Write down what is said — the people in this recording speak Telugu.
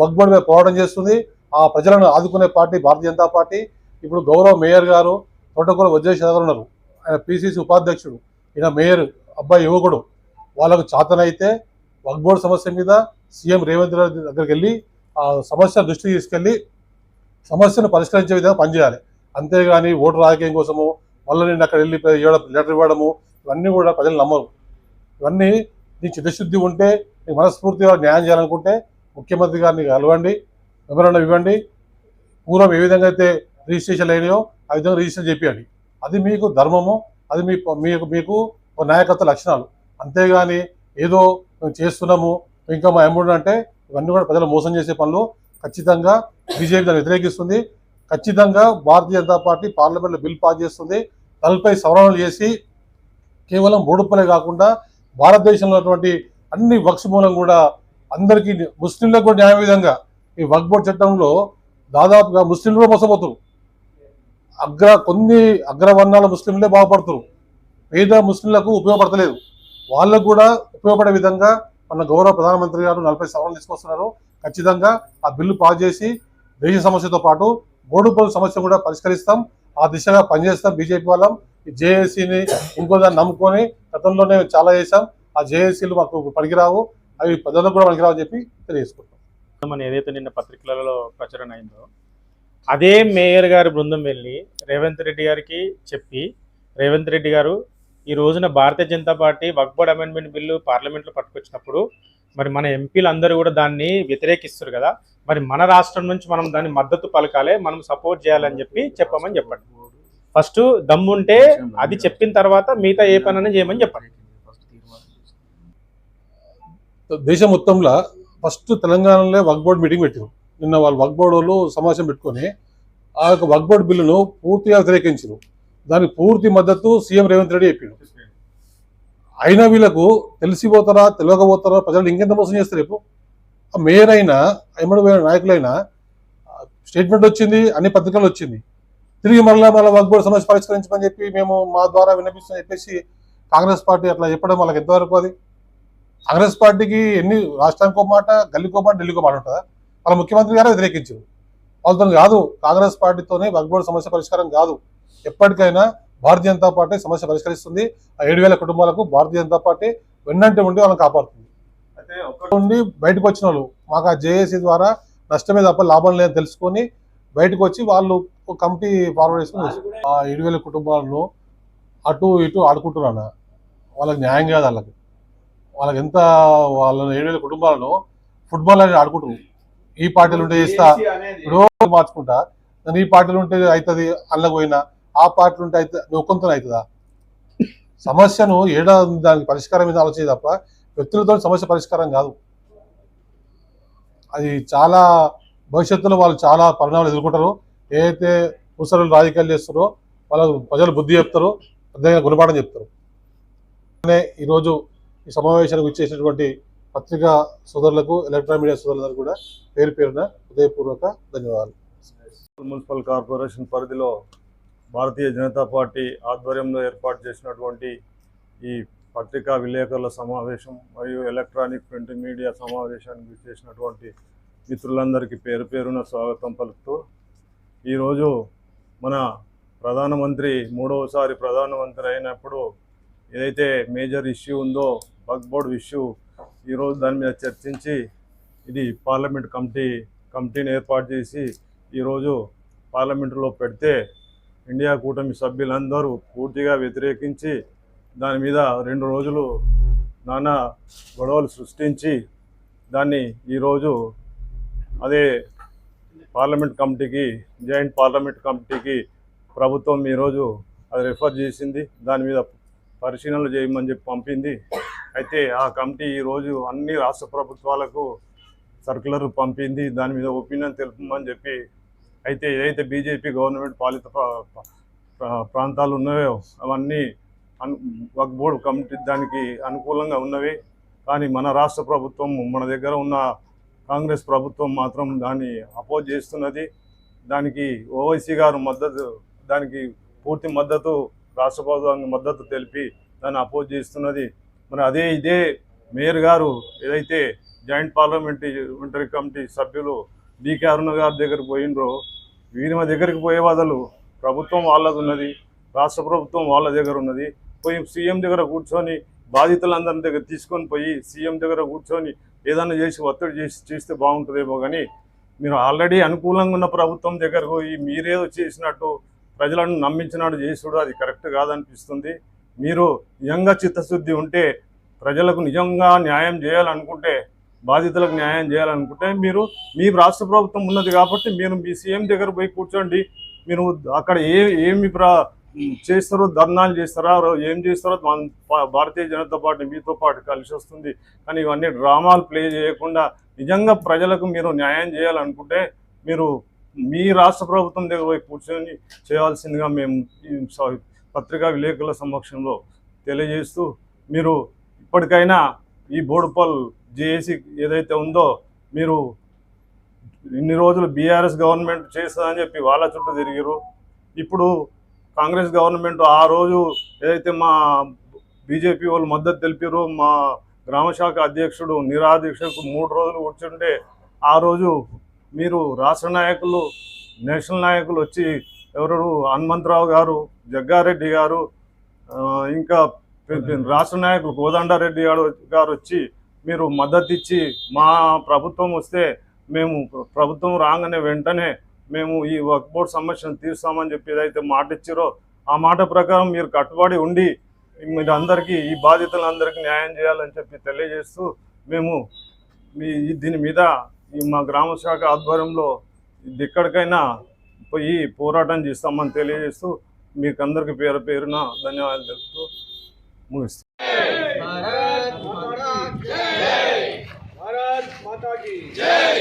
వక్ మీద పోరాటం చేస్తుంది. ఆ ప్రజలను ఆదుకునే పార్టీ భారతీయ జనతా పార్టీ. ఇప్పుడు గౌరవ మేయర్ గారు తోటకూర వజ్రేశ్వర ఉన్నారు. ఆయన పిసిసి ఉపాధ్యక్షుడు. ఈయన మేయర్ అబ్బాయి యువకుడు. వాళ్ళకు చాతనైతే వగ్బోర్డ్ సమస్య మీద సీఎం రేవంత్ రెడ్డి దగ్గరికి వెళ్ళి ఆ సమస్య దృష్టికి తీసుకెళ్ళి సమస్యను పరిష్కరించే విధంగా పనిచేయాలి. అంతేగాని ఓటు రాజకీయం కోసము మళ్ళీ నేను అక్కడ వెళ్ళి లెటర్ ఇవ్వడము ఇవన్నీ కూడా ప్రజలు నమ్మరు. ఇవన్నీ నీ చిత్తశుద్ధి ఉంటే నీ మనస్ఫూర్తిగా న్యాయం చేయాలనుకుంటే ముఖ్యమంత్రి గారిని కలవండి మెమరాండం ఇవ్వండి. పూర్వం ఏ విధంగా అయితే రిజిస్ట్రేషన్ అయినాయో ఆ విధంగా రిజిస్టర్ చేపియండి. అది మీకు ధర్మము అది మీ మీకు మీకు ఒక నాయకత్వ లక్షణాలు. అంతేగాని ఏదో మేము చేస్తున్నాము ఇంకా మా అమౌంట్ అంటే ఇవన్నీ కూడా ప్రజలు మోసం చేసే పనులు. ఖచ్చితంగా బీజేపీ దాన్ని వ్యతిరేకిస్తుంది. ఖచ్చితంగా భారతీయ జనతా పార్టీ పార్లమెంట్లో బిల్ పాస్ చేస్తుంది. నలభై సవరణలు చేసి కేవలం మూడుపలే కాకుండా భారతదేశంలో ఉన్నటువంటి అన్ని వక్స్ మూలం కూడా అందరికీ ముస్లింలకు కూడా న్యాయ విధంగా ఈ వక్ బోర్డ్ చట్టంలో దాదాపుగా ముస్లింలు కూడా మోసపోతారు. అగ్ర కొన్ని అగ్రవర్ణాల ముస్లింలే బాగుపడుతారు. పేద ముస్లింలకు ఉపయోగపడతలేదు. వాళ్ళకు కూడా ఉపయోగపడే విధంగా మన గౌరవ ప్రధానమంత్రి గారు నలభై సవరణలు తీసుకొస్తున్నారు. ఖచ్చితంగా ఆ బిల్లు పాస్ చేసి దేశ సమస్యతో పాటు బోర్డు పనుల సమస్య కూడా పరిష్కరిస్తాం. ఆ దిశగా పనిచేస్తాం బీజేపీ వాళ్ళం. ఈ జేఏసీని ఇంకో దాన్ని నమ్ముకొని గతంలోనే చాలా చేశాం. ఆ జేఏసీలు మాకు పనికిరావు. అవి ప్రజలకు కూడా పనికిరావు అని చెప్పి తెలియజేసుకుంటాం మన ఏదైతే నిన్న పత్రికలలో ప్రచురణ అయిందో అదే మేయర్ గారి బృందం వెళ్ళి రేవంత్ రెడ్డి గారికి చెప్పి రేవంత్ రెడ్డి గారు ఈ రోజున Bharatiya Janata Party Waqf board amendment bill పార్లమెంట్లో పట్టుకొచ్చినప్పుడు మరి మన ఎంపీలు అందరూ కూడా దాన్ని వ్యతిరేకిస్తారు కదా మరి మన రాష్ట్రం నుంచి మనం దాన్ని మద్దతు పలకాలే మనం సపోర్ట్ చేయాలని చెప్పి చెప్పమని చెప్పండి. ఫస్ట్ దమ్ముంటే అది చెప్పిన తర్వాత మిగతా ఏ పనైనా చేయమని చెప్పండి. దేశం మొత్తంలో ఫస్ట్ తెలంగాణలో వక్ బోర్డ్ మీటింగ్ పెట్టారు. నిన్న వాళ్ళు వక్ బోర్డు వాళ్ళు సమావేశం పెట్టుకొని ఆ యొక్క వక్ బోర్డు బిల్లును పూర్తిగా వ్యతిరేకించారు. దానికి పూర్తి మద్దతు సీఎం రేవంత్ రెడ్డి చెప్పారు. అయినా వీళ్ళకు తెలిసిపోతారా తెలియకపోతారా ప్రజలు ఇంకెంత మోసం చేస్తారు రేపు ఆ మేయర్ అయినా ఎమ్మడి నాయకులైనా స్టేట్మెంట్ వచ్చింది అన్ని పత్రికలు వచ్చింది. తిరిగి మళ్ళీ మళ్ళీ వక్ బోర్డు సమస్య పరిష్కరించమని చెప్పి మేము మా ద్వారా వినిపిస్తామని చెప్పేసి కాంగ్రెస్ పార్టీ అట్లా చెప్పడం వాళ్ళకి ఎంతవరకు అది? కాంగ్రెస్ పార్టీకి ఎన్ని రాష్ట్రానికి ఒక మాట గల్లీకో మాట ఢిల్లీకో మాట ఉంటుందా? వాళ్ళ ముఖ్యమంత్రి గారు వ్యతిరేకించారు. వాళ్ళతో కాదు కాంగ్రెస్ పార్టీతోనే వక్ బోర్డు సమస్య పరిష్కారం కాదు. ఎప్పటికైనా భారతీయ జనతా పార్టీ సమస్య పరిష్కరిస్తుంది. ఆ ఏడు వేల కుటుంబాలకు భారతీయ జనతా పార్టీ వెన్నంటే ఉండి వాళ్ళని కాపాడుతుంది. ఉండి బయటకు వచ్చిన వాళ్ళు మాకు ఆ జేఏసీ ద్వారా నష్టమే తప్ప లాభం లేదని తెలుసుకొని బయటకు వచ్చి వాళ్ళు కమిటీ ఫార్వర్డ్ చేసుకుని ఆ ఏడు వేల కుటుంబాలను అటు ఇటు ఆడుకుంటున్నాను వాళ్ళకి న్యాయం కాదు వాళ్ళకి. వాళ్ళకి ఎంత వాళ్ళ ఏడు కుటుంబాలను ఫుట్బాల్ అనేది ఆడుకుంటున్నారు ఈ పార్టీలు ఉంటే అనేది రోజు మార్చుకుంటా. నేను ఈ పార్టీలు ఉంటే అవుతుంది అందులోకి పోయినా. ఆ పార్టీలు ఉంటే అయితే ఒక్కొంత అవుతుందా సమస్యను ఏడా దానికి పరిష్కారం మీద ఆలోచన తప్ప వ్యక్తులతో సమస్య పరిష్కారం కాదు. అది చాలా భవిష్యత్తులో వాళ్ళు చాలా పరిణామాలు ఎదుర్కొంటారు. ఏదైతే ముసలు రాజకీయాలు చేస్తారో వాళ్ళకు ప్రజలు బుద్ధి చెప్తారో అదేవిధంగా గుణపాఠం చెప్తారు. ఈరోజు ఈ సమావేశానికి వచ్చేసినటువంటి పత్రికా సోదరులకు ఎలక్ట్రానిక్ మీడియా సోదరులందరూ కూడా పేరు పేరున హృదయపూర్వక ధన్యవాదాలు. మున్సిపల్ కార్పొరేషన్ పరిధిలో భారతీయ జనతా పార్టీ ఆధ్వర్యంలో ఏర్పాటు చేసినటువంటి ఈ పత్రికా విలేకరుల సమావేశం మరియు ఎలక్ట్రానిక్ ప్రింట్ మీడియా సమావేశానికి చేసినటువంటి మిత్రులందరికీ పేరు పేరున స్వాగతం పలుకుతూ ఈరోజు మన ప్రధానమంత్రి మూడవసారి ప్రధానమంత్రి అయినప్పుడు ఏదైతే మేజర్ ఇష్యూ ఉందో బోర్డ్ ఇష్యూ ఈరోజు దాని మీద చర్చించి ఇది పార్లమెంట్ కమిటీ కమిటీని ఏర్పాటు చేసి ఈరోజు పార్లమెంటులో పెడితే ఇండియా కూటమి సభ్యులందరూ పూర్తిగా వ్యతిరేకించి దాని మీద రెండు రోజులు నానా గొడవలు సృష్టించి దాన్ని ఈరోజు అదే పార్లమెంట్ కమిటీకి జాయింట్ పార్లమెంట్ కమిటీకి ప్రభుత్వం ఈరోజు అది రిఫర్ చేసింది. దాని మీద పరిశీలనలు చేయమని చెప్పి పంపింది. అయితే ఆ కమిటీ ఈరోజు అన్ని రాష్ట్ర ప్రభుత్వాలకు సర్కులర్ పంపింది. దాని మీద ఒపీనియన్ తెలుపమని చెప్పి అయితే ఏదైతే బీజేపీ గవర్నమెంట్ పాలిత ప్రా- ప్రాంతాలు ఉన్నాయో అవన్నీ అను వక్ బోర్డు కమిటీ దానికి అనుకూలంగా ఉన్నవి. కానీ మన రాష్ట్ర ప్రభుత్వం మన దగ్గర ఉన్న కాంగ్రెస్ ప్రభుత్వం మాత్రం దాన్ని అపోజ్ చేస్తున్నది. దానికి ఓవైసీ గారు మద్దతు దానికి పూర్తి మద్దతు రాష్ట్ర ప్రభుత్వానికి మద్దతు తెలిపి దాన్ని అపోజ్ చేస్తున్నది. మరి అదే ఇదే మేయర్ గారు ఏదైతే జాయింట్ పార్లమెంటరీ కమిటీ సభ్యులు డికే అరుణ గారి దగ్గరకు పోయినరో వీరి మా దగ్గరికి పోయే బదులు ప్రభుత్వం వాళ్ళది ఉన్నది రాష్ట్ర ప్రభుత్వం వాళ్ళ దగ్గర ఉన్నది. పోయి సీఎం దగ్గర కూర్చొని బాధితులందరి దగ్గర తీసుకొని పోయి సీఎం దగ్గర కూర్చొని ఏదైనా చేసి ఒత్తిడి చేసి చేస్తే బాగుంటుందేమో కానీ మీరు ఆల్రెడీ అనుకూలంగా ఉన్న ప్రభుత్వం దగ్గరకు పోయి మీరేదో చేసినట్టు ప్రజలను నమ్మించినట్టు చేసుడు అది కరెక్ట్ కాదనిపిస్తుంది. మీరు నిజంగా చిత్తశుద్ధి ఉంటే ప్రజలకు నిజంగా న్యాయం చేయాలనుకుంటే బాధితులకు న్యాయం చేయాలనుకుంటే మీరు మీ రాష్ట్ర ప్రభుత్వం ఉన్నది కాబట్టి మీరు మీ సీఎం దగ్గర పోయి కూర్చోండి. మీరు అక్కడ ఏ ఏమి చేస్తారో ధర్నాలు చేస్తారా ఏం చేస్తారో భారతీయ జనతా పార్టీ మీతో పాటు కలిసి వస్తుంది. కానీ ఇవన్నీ డ్రామాలు ప్లే చేయకుండా నిజంగా ప్రజలకు మీరు న్యాయం చేయాలనుకుంటే మీరు మీ రాష్ట్ర ప్రభుత్వం దగ్గర పోయి కూర్చొని చేయాల్సిందిగా మేము పత్రికా విలేకరుల సమక్షంలో తెలియజేస్తూ మీరు ఇప్పటికైనా ఈ బోడుపల్ జేఏసీ ఏదైతే ఉందో మీరు ఇన్ని రోజులు బీఆర్ఎస్ గవర్నమెంట్ చేస్తుందని చెప్పి వాళ్ళ చుట్టూ తిరిగిరు ఇప్పుడు కాంగ్రెస్ గవర్నమెంట్ ఆ రోజు ఏదైతే మా బీజేపీ వాళ్ళు మద్దతు తెలిపారో మా గ్రామశాఖ అధ్యక్షుడు నిరాధ్యక్షుడు మూడు రోజులు కూర్చుంటే ఆ రోజు మీరు రాష్ట్ర నాయకులు నేషనల్ నాయకులు వచ్చి ఎవరు హనుమంతరావు గారు జగ్గారెడ్డి గారు ఇంకా రాష్ట్ర నాయకులు కోదండారెడ్డి గారు గారు వచ్చి మీరు మద్దతు ఇచ్చి మా ప్రభుత్వం వస్తే మేము ప్రభుత్వం రాగానే వెంటనే మేము ఈ వర్క్ బోర్డ్ సమస్యను తీరుస్తామని చెప్పి ఏదైతే మాట ఇచ్చారో ఆ మాట ప్రకారం మీరు కట్టుబడి ఉండి మీరు అందరికీ ఈ బాధితులందరికీ న్యాయం చేయాలని చెప్పి తెలియజేస్తూ మేము మీ దీని మీద ఈ మా గ్రామ శాఖ ఆధ్వర్యంలో ఇది ఎక్కడికైనా పోయి పోరాటం చేస్తామని తెలియజేస్తూ మీకు అందరికి పేరు పేరున ధన్యవాదాలు తెలుపుతూ ముగిస్తాం జై!